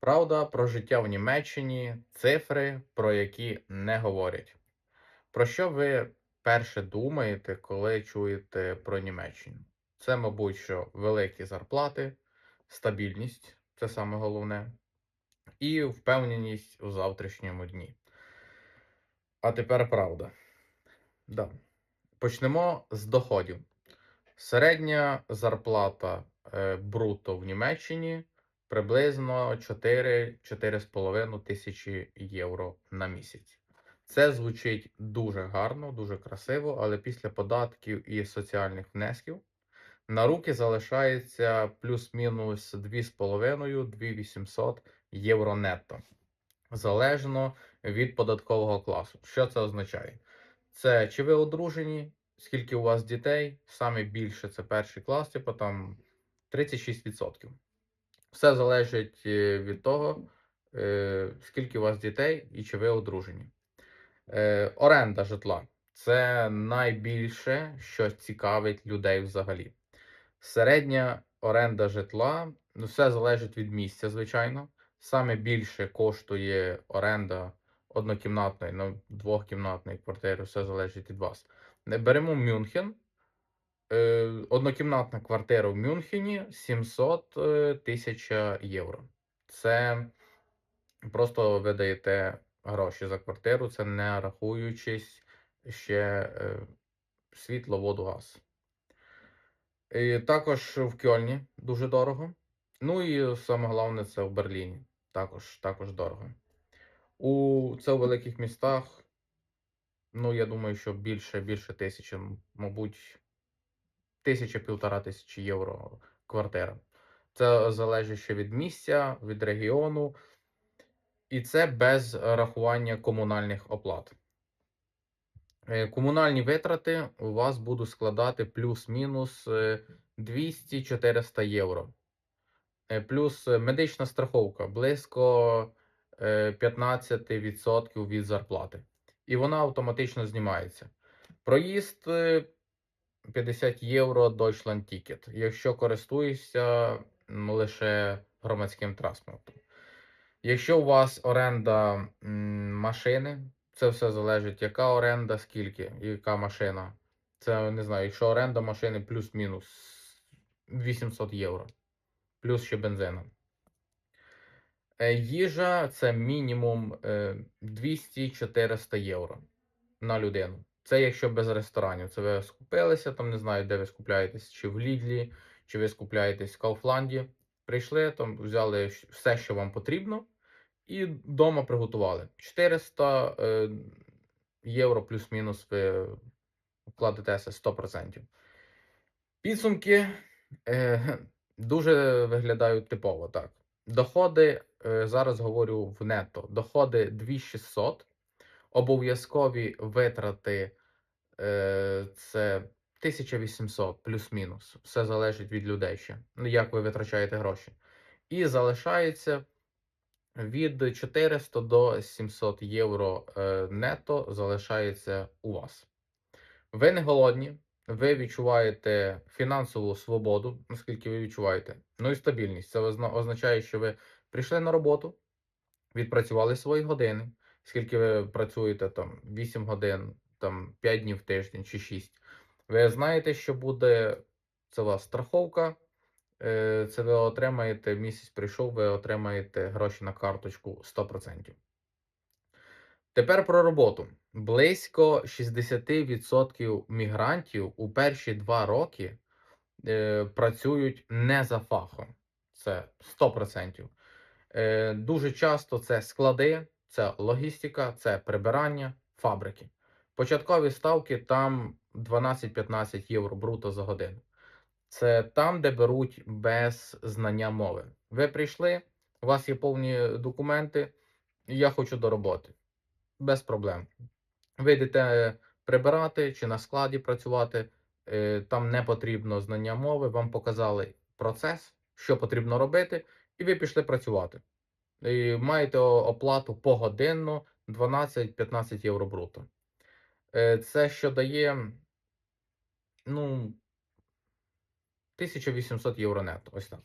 Правда про життя в Німеччині, цифри, про які не говорять. Про що ви перше думаєте, коли чуєте про Німеччину? Це, мабуть, що великі зарплати, стабільність це саме головне, і впевненість у завтрашньому дні. А тепер правда. Да. Почнемо з доходів. Середня зарплата е, бруто в Німеччині приблизно 4-4,5 тисячі євро на місяць. Це звучить дуже гарно, дуже красиво, але після податків і соціальних внесків на руки залишається плюс-мінус 2,5-2800 євро нетто, залежно від податкового класу. Що це означає? Це чи ви одружені, скільки у вас дітей, саме більше це перший клас, типу там 36%. Все залежить е, від того, е, скільки у вас дітей і чи ви одружені. Е, Оренда житла це найбільше, що цікавить людей взагалі. Середня оренда житла, ну все залежить від місця, звичайно. Саме більше коштує оренда однокімнатної, ну, двохкімнатної квартири, все залежить від вас. Беремо Мюнхен. Е, Однокімнатна квартира в Мюнхені 700 е, тисяч євро. Це просто ви даєте гроші за квартиру, це не рахуючись ще е, світло, воду, газ. І також в Кьольні дуже дорого. Ну і саме головне це в Берліні. Також, також дорого. У це у великих містах. Ну, я думаю, що більше більше тисячі, мабуть, тисяча півтора тисячі євро квартира. Це залежить ще від місця, від регіону, і це без рахування комунальних оплат. Е, Комунальні витрати у вас будуть складати плюс-мінус е, 200-400 євро. Е, Плюс е, медична страховка близько е, 15% від зарплати. І вона автоматично знімається. Проїзд е, 50 євро Deutschland Ticket, якщо користуєшся лише громадським транспортом. Якщо у вас оренда машини, це все залежить, яка оренда, скільки, яка машина. Це не знаю, якщо оренда машини плюс-мінус 800 євро, плюс ще бензина. Е, Їжа це мінімум е, 200-400 євро на людину. Це якщо без ресторанів. Це ви скупилися, там не знаю, де ви скупляєтесь, чи в Лідлі, чи ви скупляєтесь в Кауфланді. Прийшли, там взяли все, що вам потрібно, і вдома приготували. 400 е, євро плюс-мінус ви вкладетеся 100%. Підсумки е, дуже виглядають типово, так. Доходи, е, зараз говорю в нетто, доходи 2600, обов'язкові витрати е, це 1800 плюс-мінус. Все залежить від людей ще. Ну, як ви витрачаєте гроші. І залишається від 400 до 700 євро е, нетто залишається у вас. Ви не голодні, ви відчуваєте фінансову свободу, наскільки ви відчуваєте, ну і стабільність. Це означає, що ви прийшли на роботу, відпрацювали свої години, скільки ви працюєте там 8 годин, там 5 днів в тиждень чи 6. Ви знаєте, що буде це у вас страховка. е, Це ви отримаєте місяць прийшов, ви отримаєте гроші на карточку 100%. Тепер про роботу. Близько 60% мігрантів у перші два роки е, працюють не за фахом. Це 100%. Е, дуже часто це склади, це логістика, це прибирання, фабрики. Початкові ставки там 12-15 євро бруто за годину. Це там, де беруть без знання мови. Ви прийшли, у вас є повні документи, я хочу до роботи. Без проблем. Ви йдете прибирати чи на складі працювати, е, там не потрібно знання мови, вам показали процес, що потрібно робити, і ви пішли працювати. І маєте оплату погодинно 12-15 євро бруто. Е, Це що дає, ну, 1800 євро нетто, ось так.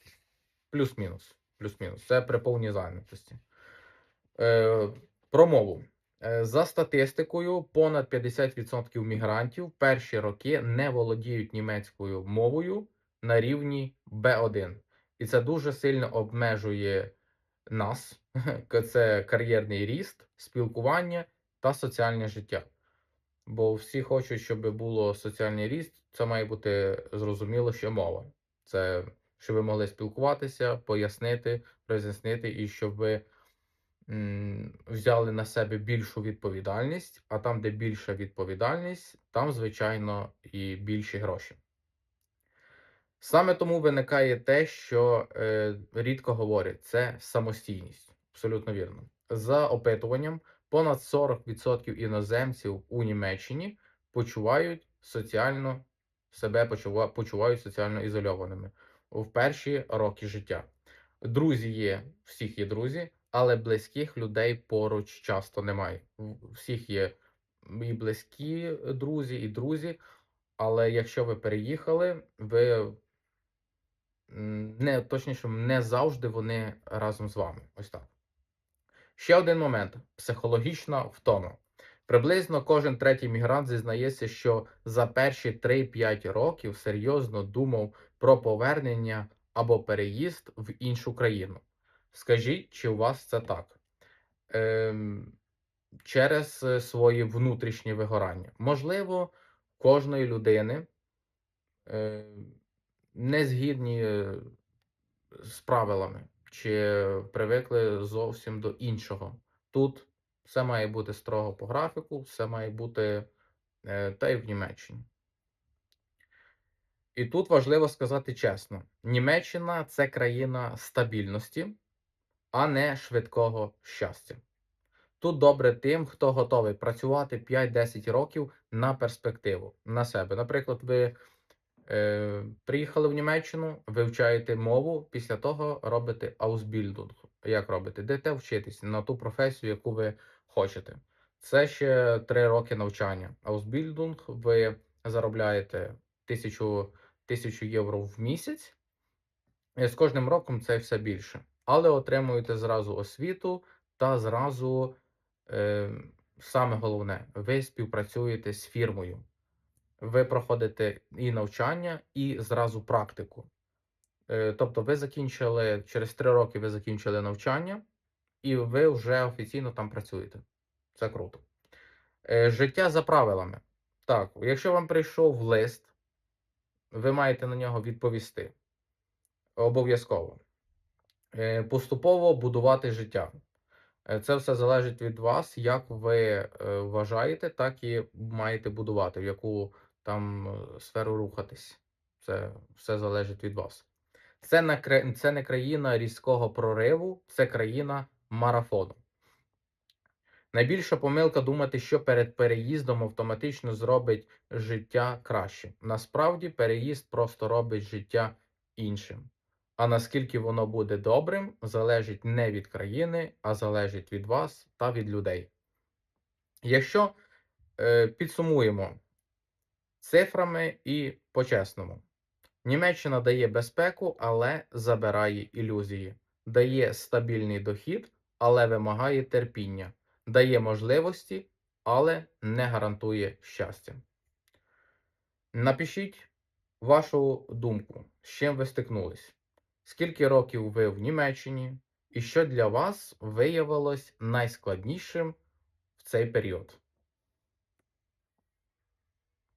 Плюс-мінус. плюс-мінус. Це при повній зайнятості. Е, про мову. Е, За статистикою, понад 50% мігрантів перші роки не володіють німецькою мовою на рівні B1. І це дуже сильно обмежує нас. Це кар'єрний ріст, спілкування та соціальне життя. Бо всі хочуть, щоб було соціальний ріст, це має бути зрозуміло, що мова. Це щоб ви могли спілкуватися, пояснити, роз'яснити, і щоб ви м, взяли на себе більшу відповідальність, а там, де більша відповідальність, там, звичайно, і більші гроші. Саме тому виникає те, що е, рідко говорять, це самостійність. Абсолютно вірно. За опитуванням, понад 40% іноземців у Німеччині почувають соціально себе почува, почувають соціально ізольованими в перші роки життя. Друзі є, всіх є друзі, але близьких людей поруч часто немає. Всіх є і близькі друзі, і друзі. Але якщо ви переїхали, ви не точніше, не завжди вони разом з вами. Ось так. Ще один момент: психологічна втома. Приблизно кожен третій мігрант зізнається, що за перші 3-5 років серйозно думав про повернення або переїзд в іншу країну. Скажіть, чи у вас це так? Ем, через е, свої внутрішні вигорання. Можливо, кожної людини е, не згідні е, з правилами, чи привикли зовсім до іншого. Тут все має бути строго по графіку, все має бути е, та й в Німеччині. І тут важливо сказати чесно: Німеччина це країна стабільності, а не швидкого щастя. Тут добре тим, хто готовий працювати 5-10 років на перспективу, на себе. Наприклад, ви приїхали в Німеччину, вивчаєте мову, після того робите аусбільдунг. Як робите? Йдете вчитись на ту професію, яку ви хочете. Це ще 3 роки навчання. Аусбільдунг ви заробляєте 1000, 1000 євро в місяць. І з кожним роком це все більше. Але отримуєте зразу освіту та зразу, е, саме головне, ви співпрацюєте з фірмою. Ви проходите і навчання, і зразу практику. Е, тобто, ви закінчили через 3 роки ви закінчили навчання, і ви вже офіційно там працюєте. Це круто. Е, життя за правилами. Так, якщо вам прийшов лист, ви маєте на нього відповісти. Обов'язково. Е, Поступово будувати життя. Це все залежить від вас, як ви вважаєте, так і маєте будувати, в яку там е, сферу рухатись. Це все залежить від вас. Це не, це не країна різкого прориву, це країна марафону. Найбільша помилка думати, що перед переїздом автоматично зробить життя краще. Насправді, переїзд просто робить життя іншим. А наскільки воно буде добрим, залежить не від країни, а залежить від вас та від людей. Якщо е, підсумуємо цифрами і по-чесному, Німеччина дає безпеку, але забирає ілюзії, дає стабільний дохід, але вимагає терпіння, дає можливості, але не гарантує щастя. Напишіть вашу думку, з чим ви стикнулись. Скільки років ви в Німеччині, і що для вас виявилось найскладнішим в цей період?